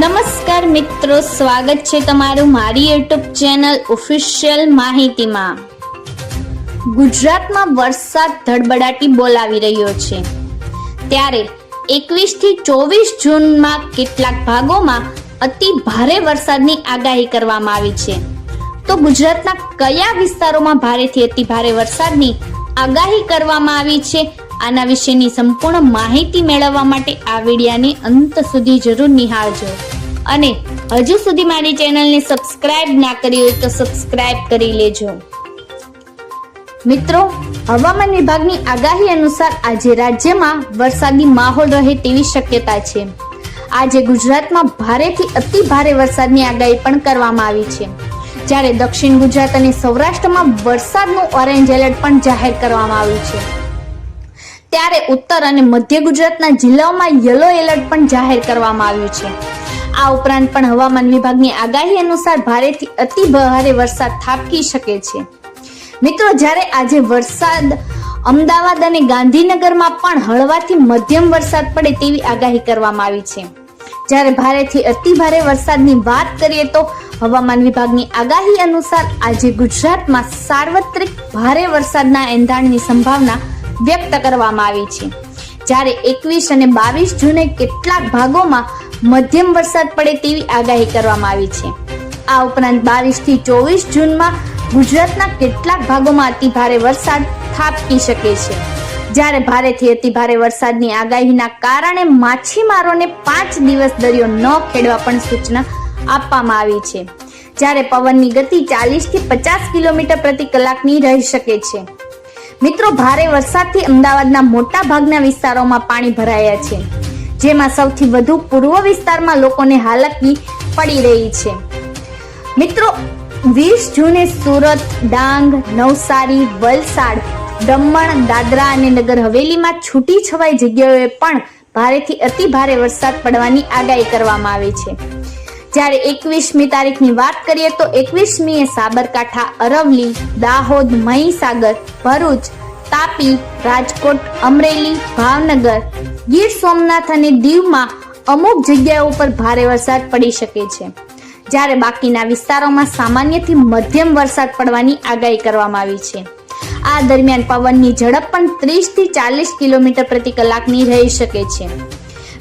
નમસ્કાર મિત્રો, સ્વાગત છે તમારું મારી યુટ્યુબ ચેનલ ઓફિશિયલ માહિતીમાં. ગુજરાતમાં વરસાદ ધડબડાટી બોલાવી રહ્યો છે. ત્યારે એકવીસથી ચોવીસ જૂનમાં કેટલાક ભાગોમાં અતિ ભારે વરસાદની આગાહી કરવામાં આવી છે. તો ગુજરાતના કયા વિસ્તારોમાં ભારેથી અતિ ભારે વરસાદની આગાહી કરવામાં આવી છે? આના વિશેની સંપૂર્ણ માહિતી મેળવવા માટે આ વિડિયાને અંત સુધી જરૂર નિહાળજો. અને હજુ સુધી મારી ચેનલને સબસ્ક્રાઇબ ના કરી હોય તો સબસ્ક્રાઇબ કરી લેજો. મિત્રો, હવામાન વિભાગની આગાહી અનુસાર આજે રાજ્યમાં વરસાદી માહોલ રહે તેવી શક્યતા છે. આજે ગુજરાતમાં ભારેથી અતિ ભારે વરસાદની આગાહી પણ કરવામાં આવી છે. જ્યારે દક્ષિણ ગુજરાત અને સૌરાષ્ટ્રમાં વરસાદનું ઓરેન્જ એલર્ટ પણ જાહેર કરવામાં આવ્યું છે. ત્યારે ઉત્તર અને મધ્ય ગુજરાતના જિલ્લાઓમાં યલો એલર્ટ પણ જાહેર કરવામાં આવ્યું છે. આ ઉપરાંત પણ હવામાન વિભાગની આગાહી અનુસાર ભારેથી અતિ ભારે વરસાદ થાપકી શકે છે. મિત્રો, જ્યારે આજે વરસાદ અમદાવાદ અને ગાંધીનગરમાં પણ હળવાથી મધ્યમ વરસાદ પડે તેવી આગાહી કરવામાં આવી છે. જ્યારે ભારેથી અતિ ભારે વરસાદની વાત કરીએ તો હવામાન વિભાગની આગાહી અનુસાર આજે ગુજરાતમાં સાર્વત્રિક ભારે વરસાદના એંધાણની સંભાવના વ્યક્ત કરવામાં આવી છે. જ્યારે એકવીસ અને બાવીસ જૂને કેટલાક ભાગોમાં મધ્યમ વરસાદ પડે તેવી આગાહી કરવામાં આવી છે. આ ઉપરાંત બાવીસથી ચોવીસ જૂનમાં ગુજરાતના કેટલાક ભાગોમાં અતિ ભારે વરસાદ થાપકી શકે છે. જ્યારે ભારેથી અતિ ભારે વરસાદની આગાહીના કારણે માછીમારોને પાંચ દિવસ દરિયો ન ખેડવા પણ સૂચના આપવામાં આવી છે. જ્યારે પવનની ગતિ ચાલીસથી પચાસ કિલોમીટર પ્રતિ કલાકની રહી શકે છે. મિત્રો, ભારે વરસાદથી અમદાવાદના મોટા ભાગના વિસ્તારોમાં પાણી ભરાયા છે, જેમાં સૌથી વધુ પૂર્વ વિસ્તારમાં લોકોને હાલતની પડી રહી છે. મિત્રો, વીસ જૂને સુરત, ડાંગ, નવસારી, વલસાડ, દમણ, દાદરા અને નગર હવેલીમાં છૂટી છવાઈ જગ્યાઓએ પણ ભારેથી અતિ ભારે વરસાદ પડવાની આગાહી કરવામાં આવી છે. જ્યારે એકવીસમી તારીખની વાત કરીએ તો એકવીસમીએ સાબરકાંઠા અરવલી દાહોદ, મહીસાગર, ભરૂચ તાપી, રાજકોટ, અમરેલી, ભાવનગર. ગીર સોમનાથ અને દીવમાં અમુક જગ્યાઓ પર ભારે વરસાદ પડી શકે છે. જ્યારે બાકીના વિસ્તારોમાં સામાન્યથી મધ્યમ વરસાદ પડવાની આગાહી કરવામાં આવી છે. આ દરમિયાન પવનની ઝડપ પણ ત્રીસથી ચાલીસ કિલોમીટર પ્રતિ કલાકની રહી શકે છે.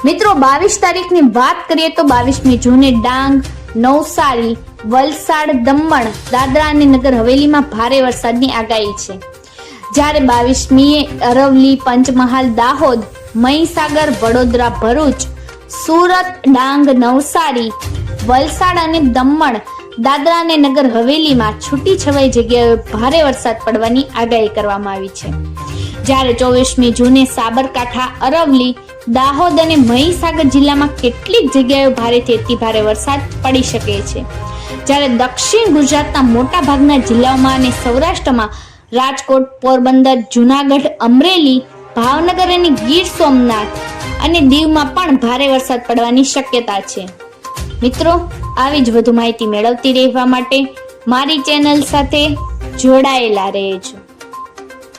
મિત્રો, બાવીસ તારીખની વાત કરીએ તો બાવીસમી જૂને ડાંગ, નવસારી, વલસાડ, દમણ, દાદરા અને નગર હવેલીમાં ભારે વરસાદની આગાહી છે. જ્યારે બાવીસમીએ અરવલી પંચમહાલ, દાહોદ, મહીસાગર, વડોદરા, ભરૂચ, સુરત, ડાંગ, નવસારી, વલસાડ અને દમણ, દાદરા અને નગર હવેલીમાં છૂટી છવાઈ જગ્યાએ ભારે વરસાદ પડવાની આગાહી કરવામાં આવી છે. જ્યારે ચોવીસમી જૂને સાબરકાંઠા અરવલી દાહોદ અને મહીસાગર જિલ્લામાં કેટલીક જગ્યાએ ભારેથી અતિ ભારે વરસાદ પડી શકે છે. જ્યારે દક્ષિણ ગુજરાતના મોટા ભાગના જિલ્લાઓમાં અને સૌરાષ્ટ્રમાં રાજકોટ, પોરબંદર, જુનાગઢ, અમરેલી ભાવનગર અને ગીર સોમનાથ અને દીવમાં પણ ભારે વરસાદ પડવાની શક્યતા છે. મિત્રો, આવી જ વધુ માહિતી મેળવતી રહેવા માટે મારી ચેનલ સાથે જોડાયેલા રહેજો.